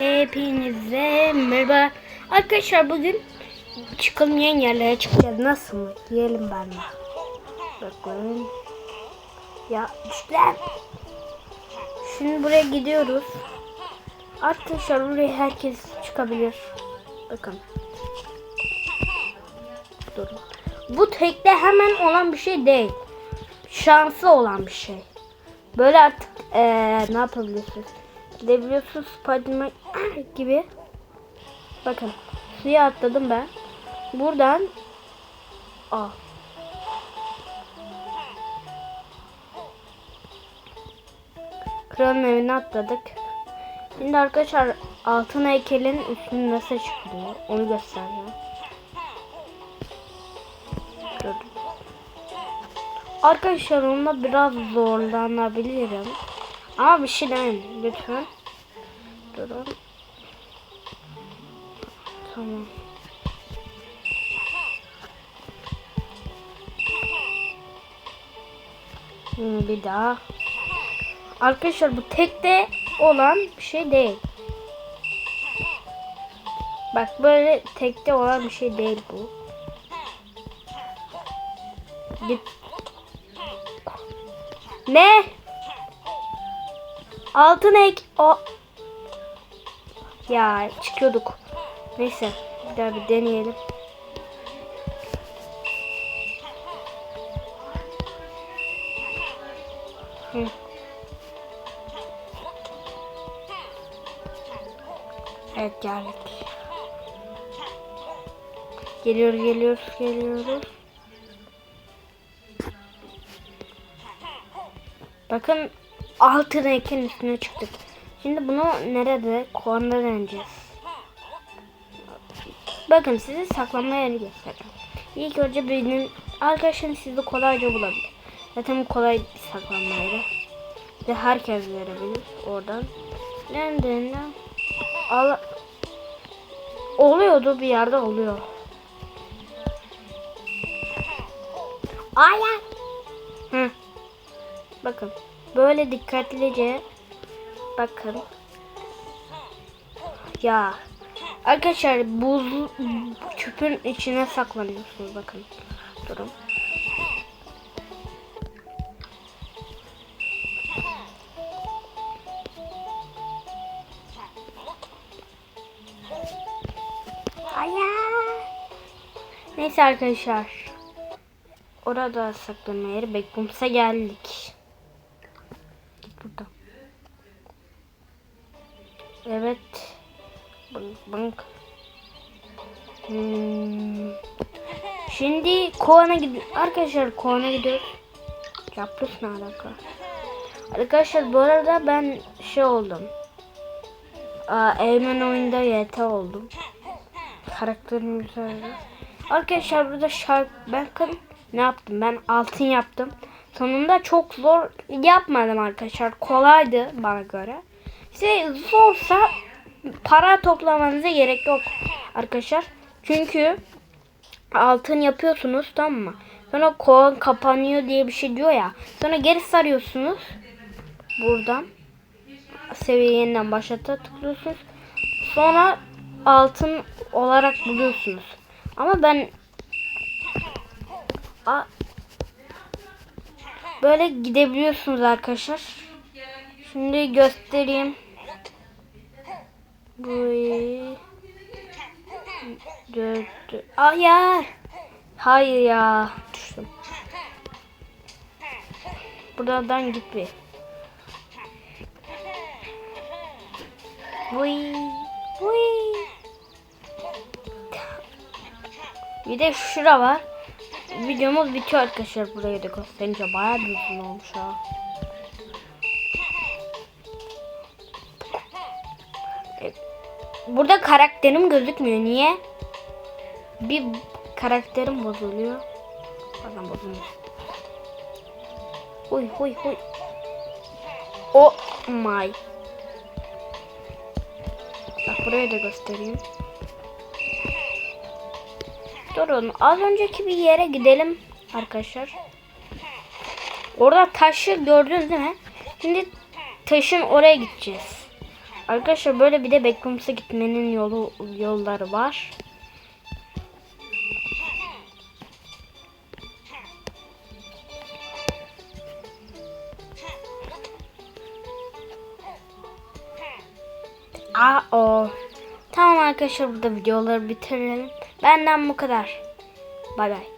Hepinize merhaba. Arkadaşlar bugün çıkılmayan yerlere çıkacağız. Nasıl mı? Yiyelim ben de. Bakın. Ya düşler. Şimdi buraya gidiyoruz. Arkadaşlar buraya herkes çıkabilir. Bakın. Durun. Bu tekte hemen olan bir şey değil. Şansı olan bir şey. Böyle artık eee, ne yapabiliyorsunuz? Gidebiliyorsunuz Spiderman gibi. Bakın suya atladım ben. Buradan Aa. Kralın evine atladık. Şimdi arkadaşlar altın heykelin üstüne nasıl çıkılıyor onu göstereceğim. Arkadaşlar onunla biraz zorlanabilirim. Ama bir şey demeyin lütfen. Durun. Tamam. Şimdi bir daha. Arkadaşlar bu tekte olan bir şey değil. Bak böyle tekte olan bir şey değil bu. Git. Ne? Altın ek o ya çıkıyorduk. Neyse bir daha bir deneyelim. Hı. Evet geldik. Geliyoruz geliyoruz geliyoruz. Bakın altın heykelin üstüne çıktık. Şimdi bunu nerede? Kornda deneyeceğiz. Bakın size saklanma yeri göstereceğim. İlk önce benim arkadaşım sizi kolayca bulabilir. Zaten kolay bir saklanma yeri. Ve herkes verebilir oradan. Nerede? Al Oluyordu bir yerde oluyor. Ay ay. Hı. Bakın. Böyle dikkatlice bakın. Ya. Arkadaşlar buz küpün içine saklanıyorsunuz bakın. Durun. Neyse arkadaşlar. Orada saklanma yeri Bekbums'a geldik. Burada. Evet. Bank bank. Hmm. Şimdi Koan'a gidiyor. Arkadaşlar Koan'a gidiyoruz. Caprus ne alaka? Arkadaşlar bu arada ben şey oldum. Aa, oyunda YT oldum. Karakterim güzeldi. Arkadaşlar burada şark bakın ne yaptım ben altın yaptım. Sonunda çok zor yapmadım arkadaşlar. Kolaydı bana göre. Size zorsa para toplamanıza gerek yok arkadaşlar. Çünkü altın yapıyorsunuz tamam mı? Sonra kovan kapanıyor diye bir şey diyor ya. Sonra geri sarıyorsunuz. Buradan. Seviye yeniden başlata tıklıyorsunuz. Sonra altın olarak buluyorsunuz. Ama ben A böyle gidebiliyorsunuz arkadaşlar. Şimdi göstereyim. Bu dört Hayır. Hayır ya. Düştüm. Buradan git bir. Vıy. Bir de şura var. Videomuz bitiyor arkadaşlar buraya da gösterince bayağı bir uzun olmuş ha. Burada karakterim gözükmüyor. Niye? Bir karakterim bozuluyor. Pardon bozulmuş. Huy huy huy. Oh my. Bak buraya da göstereyim. Durun. Az önceki bir yere gidelim arkadaşlar. Orada taşı gördünüz değil mi? Şimdi taşın oraya gideceğiz. Arkadaşlar böyle bir de Backrooms'a gitmenin yolu yolları var. Aa o. Tamam arkadaşlar burada videoları bitirelim. Benden bu kadar. Bay bay.